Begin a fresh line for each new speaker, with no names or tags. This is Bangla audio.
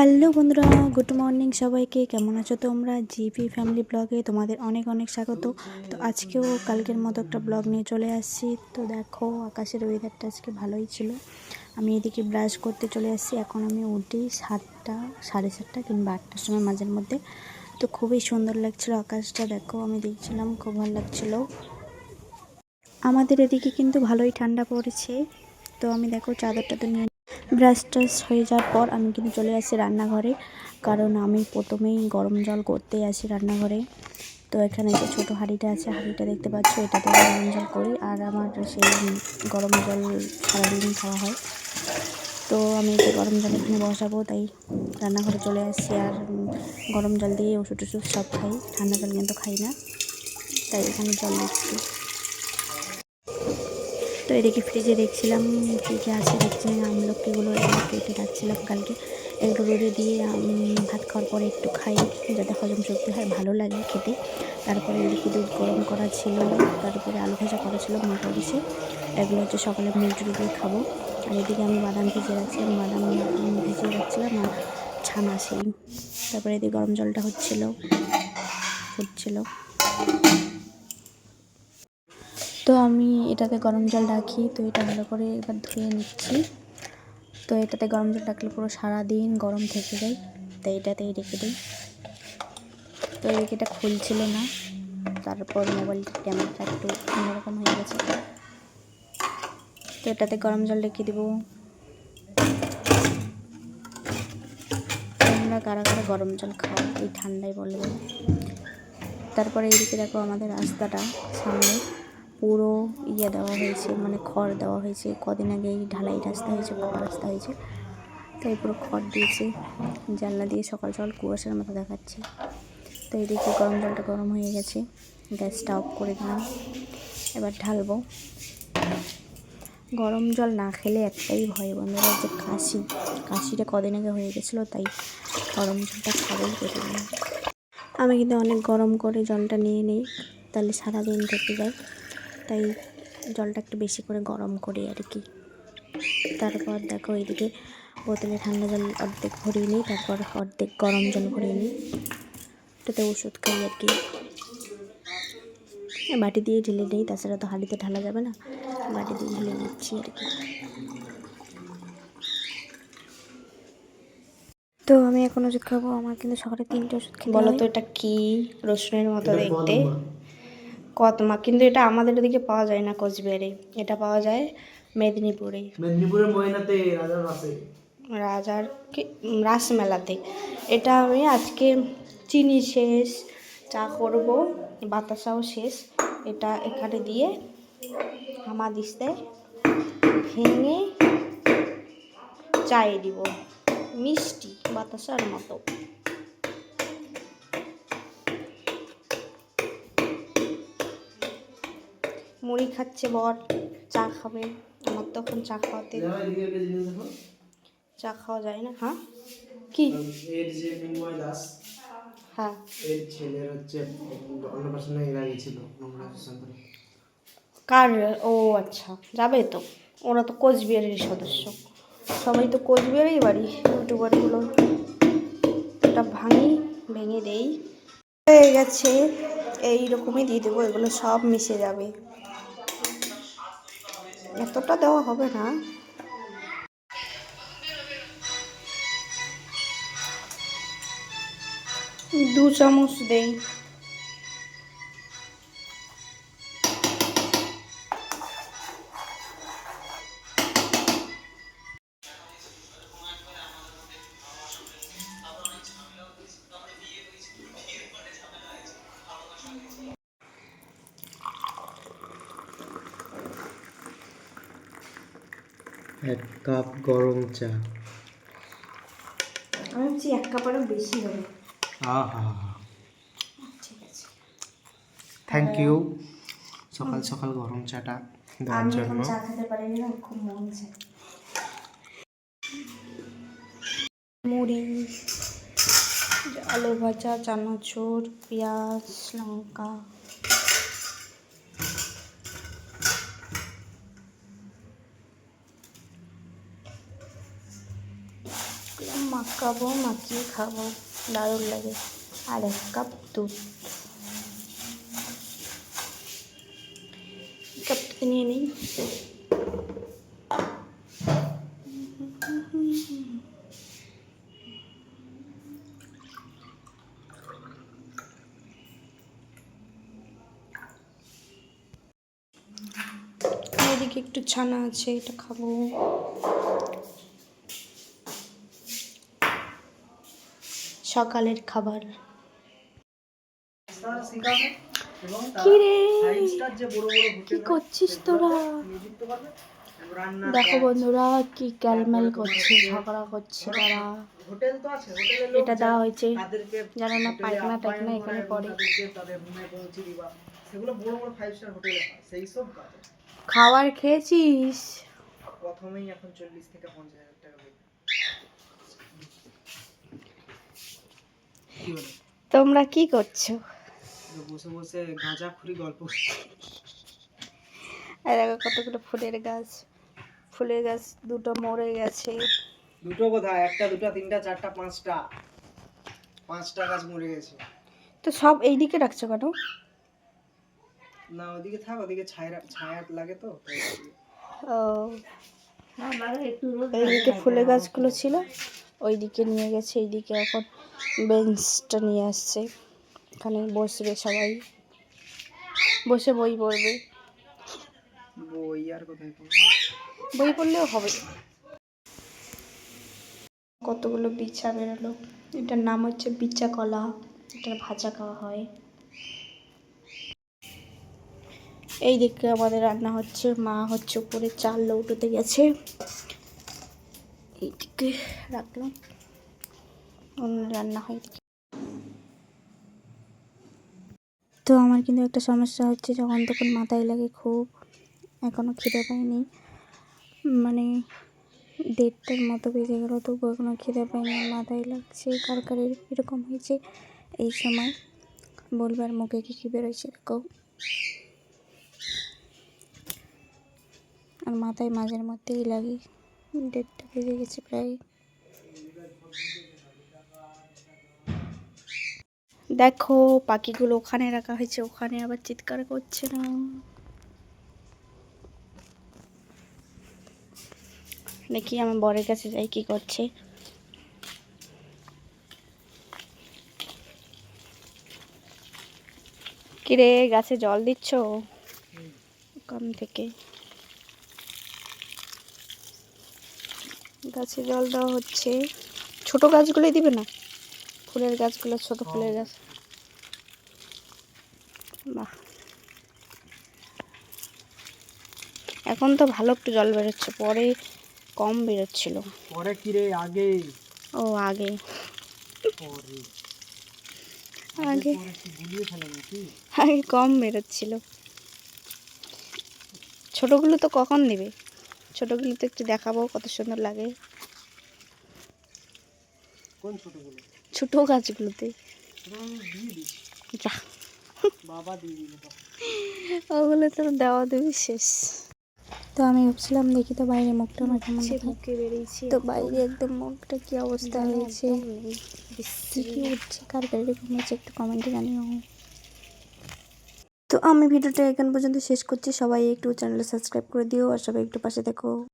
হ্যালো বন্ধুরা, গুড মর্নিং সবাইকে। কেমন আছো তোমরা? জিপি ফ্যামিলি ব্লগে তোমাদের অনেক অনেক স্বাগত। তো আজকেও কালকের মতো একটা ব্লগ নিয়ে চলে আসছি। তো দেখো, আকাশের ওয়েদারটা আজকে ভালোই ছিল। আমি এদিকে ব্রাশ করতে চলে আসছি। এখন আমি উঠি সাতটা, সাড়ে সাতটা কিংবা আটটার সময় মাঝের মধ্যে। তো খুবই সুন্দর লাগছিল আকাশটা। দেখো, আমি দেখছিলাম, খুব ভালো লাগছিল। আমাদের এদিকে কিন্তু ভালোই ঠান্ডা পড়েছে। তো আমি দেখো, চাদরটা তো নিয়ে ব্রাশ টাশ হয়ে যাওয়ার পর আমি কিন্তু চলে আসি রান্নাঘরে। কারণ আমি প্রথমেই গরম জল করতে আসি রান্নাঘরে। তো এখানে যে ছোটো হাঁড়িটা আছে, হাঁড়িটা দেখতে পাচ্ছ, এটাতে গরম জল করি। আর আমার সেই গরম জল সারাদিন খাওয়া হয়। তো আমি যে গরম জল এখানে বসাবো, তাই রান্নাঘরে চলে আসছি। আর গরম জল দিয়ে ওষুধ টষুধ সব খাই। ঠান্ডা জল কিন্তু খাই না। তাই এখানে জল দিচ্ছি। তো এদিকে ফ্রিজে দেখছিলাম কী কী আছে, দেখছিলাম আমলকিগুলো এগুলো কেটে রাখছিলাম কালকে। এগুলো রোদে দিয়ে ভাত খাওয়ার পরে একটু খাই, যাতে হজম শক্তি হয়, ভালো লাগে খেতে। তারপরে এদিকে দুধ গরম করা ছিল, তারপরে আলু ভাজা করা ছিল, মটর দিছে। এগুলো হচ্ছে সকালে মুড়ি দিয়ে খাব। আর এদিকে আমি বাদাম ভিজিয়ে রাখছিলাম, বাদাম ভিজিয়ে রাখছিলাম আর ছানা সেই তারপরে এদিকে গরম জলটা হচ্ছিল, ফুটছিলো। তো আমি এটাতে গরম জল রাখি, তো এটা ভালো করে এবার ধুয়ে নিচ্ছি। তো এটাতে গরম জল রাখলে পুরো সারাদিন গরম থেকে যায়, তাই এটাতেই রেখে দিই। তো এদিকে এটা খুলছিল না, তারপর মোবাইলটার ক্যামেরাটা একটু অন্যরকম হয়ে গেছে। তো এটাতে গরম জল রেখে দেবো। তোমরা কারা কারা গরম জল খাও, এই ঠান্ডায় বলবে তারপরে এদিকে দেখো আমাদের রাস্তাটা, সামনে। পুরো ইয়ে দেওয়া হয়েছে মানে খড় দেওয়া হয়েছে। কদিন আগে এই ঢালাই রাস্তা হয়েছে, পাকা রাস্তা হয়েছে। তাই পুরো খড় দিয়েছে, জানলা দিয়ে সকাল সকাল কুয়াশার মতো দেখাচ্ছে। তো এই এদিকে গরম জলটা গরম হয়ে গেছে, গ্যাসটা অফ করে দিলাম। এবার ঢালবো। গরম জল না খেলে একটাই ভয় বন্ধুরা, যে কাশি। কাশিটা কদিন আগে হয়ে গেছিল, তাই গরম জলটা খাবোই প্রতিদিন আমি কিন্তু অনেক গরম করে জলটা নিয়ে নিই, তাহলে সারাদিন থেকে যায়। তাই জলটা একটু বেশি করে গরম করি আর কি। তারপর দেখো এইদিকে বোতলে ঠান্ডা জল অর্ধেক ভরিয়ে নিই তারপর অর্ধেক গরম জল ভরিয়ে নিই। এটাতে ওষুধ খাই আর কি। বাটি দিয়ে ঢেলে নিই তাছাড়া তো হাঁড়িতে ঢালা যাবে না। বাটি দিয়ে ঢেলে নিচ্ছি আর কি। তো আমি এখন ওষুধ খাব আমার কিন্তু সকালে তিনটে ওষুধ খেতে
বলো তো এটা কি? রসুনের মতো দেখতে। কতমা কিন্তু এটা আমাদের ওদিকে পাওয়া যায় না কোচবিহারে। এটা পাওয়া যায় মেদিনীপুরে।
মেদিনীপুরের ময়নাতে রাজার বাসে
রাজার কি রাসমেলাতে। এটা আমি আজকে চিনি শেষ চা করব বাতাসাও শেষ। এটা এখানে দিয়ে হামা দিস্তে ভেঙে চায়ে দিব। মিষ্টি বাতাসার মতো। মুড়ি খাচ্ছে বর চা খাবে। আমার তখন চা খাওয়াতে চা খাওয়া যায় না হ্যাঁ? কি?
এর যে মিন্ময় দাস
হ্যাঁ।
এর ছেলের হচ্ছে অন্নপ্রাশনে এরা গেছিল নোংরা কার
ও আচ্ছা যাবে তো। ওরা তো কোচবিহারের সদস্য। সবাই তো কোচবিহারেই বাড়ি ইউটিউবারগুলো এটা ভাঙি ভেঙে দেই। হয়ে গেছে এই রকমই দিয়ে দেবো এগুলো সব মিশে যাবে। এতটা দেওয়া হবে না। দু চামচ দেই।
এক কাপ গরম চা।
আমি ভাবছি এক কাপেরও বেশি হবে।
আহা।
ঠিক আছে।
থ্যাংক ইউ সকাল সকাল গরম চাটা দেওয়ার জন্য।
চা খেতে পারিনি না খুব মন চায়। মুড়ি আলু ভাজা চানাচুর পেঁয়াজ লঙ্কা মাখা মাখাবো মাখিয়ে খাব, দারুণ লাগে। আর এক কাপ দুধ। কাপটাতে নিয়ে নিই। একটু ছানা আছে, এটা খাব। সকালের খাবার। কি রে কি করছিস তোরা? দেখো বন্ধুরা কি ক্যালমেল করছে ঝগড়া করছে তারা।
হোটেল তো আছে হোটেলে
এটা দেওয়া হয়েছে।
তাদেরকে
জানো না পায়খানা টাইখানা এখানে পড়ে।
তাদেরকে তাদের রুমে পৌঁছে দিবা সেগুলো বড় বড় ফাইভ স্টার হোটেলে সেই সব কাজ
খাবার খেয়েছিস?
প্রথমেই এখন চল্লিশ থেকে পঞ্চাশ হাজার টাকা বেতন। কি বলে
তোমরা কি করছ?
বসে বসে গাঁজা খুরি গল্প
আর দেখো কতগুলো ফুলের গাছ। ফুলের গাছ দুটো মরে গেছে।
দুটো কোথায় একটা দুটো তিনটা চারটা পাঁচটা। পাঁচটা গাছ মরে গেছে।
তো সব এইদিকে রাখছো কেন?
না ওদিকে থাক ওদিকে ছায়া ছায়া লাগে তো।
ও। এইদিকে ফুলের গাছগুলো ছিল ওইদিকে নিয়ে গেছে এইদিকে এখন বেঞ্চটা নিয়ে আসছে। এখানে বসবে সবাই। বসে বই পড়বে।
বই আর কোথায়
বই পড়লেও হবে। কতগুলো বিছা বেরোলো। এটার নাম হচ্ছে বিচা কলা এটার ভাজা খাওয়া হয়। এই দিকে আমাদের রান্না হচ্ছে। মা হচ্ছে উপরে চাল লৌটোতে গেছে। এইদিকে রাখলাম। অন্য রান্না হয়।
তো আমার কিন্তু একটা সমস্যা হচ্ছে যখন তখন মাথায় লাগে খুব। এখনও খিদে পাইনি। মানে দেড়টার মতো বেজে গেল, তবু এখনও খিদে পাইনি, মাথায় লাগছে, কার কার এরকম হয়েছে। এই সময় বলবার মুখে কি কী বেরোচ্ছে দেখো। আর মাথায় মাঝের মধ্যেই লাগে। দেড়টা বেজে গেছে প্রায়।
দেখো পাখিগুলো ওখানে রাখা হয়েছে ওখানে আবার চিৎকার করছে না। দেখি আমার বরের কাছে যাই কি করছে। কিরে গাছে জল দিচ্ছ? ওখান থেকে। গাছে জল দেওয়া হচ্ছে। ছোট গাছগুলোই দিবে না? ফুলের গাছগুলো ছোট ফুলের গাছ। বাহ। এখন তো ভালো একটু জল বেরোচ্ছে পরে কম বেরোচ্ছিল।
পরে কি রে আগে?
ও আগে। আগে। আগে কম বেরোচ্ছিল। ছোটগুলো তো কখন দিবে ছোটগুলো তো একটু দেখাবো কত সুন্দর লাগে।
কোন ছোটগুলো?
ছোট গাছগুলোতে।
ছোট দিস।
যা।
বাবা দিয়ে
ওগুলো তো দেওয়া দেবে শেষ।
তো আমি ভাবছিলাম দেখি তো বাইরে মুখটা আমার কেমন দেখায়।
বেরিয়েছে।
তো বাইরে একদম মুখটা কি অবস্থা হয়েছে? কি উঠছে কার এরকম হয়েছে একটু কমেন্টে জানিও। তো আমি ভিডিওটা এখান পর্যন্ত শেষ করছি। সবাই একটু চ্যানেলটা সাবস্ক্রাইব করে দিও আর সবাই একটু পাশে দেখো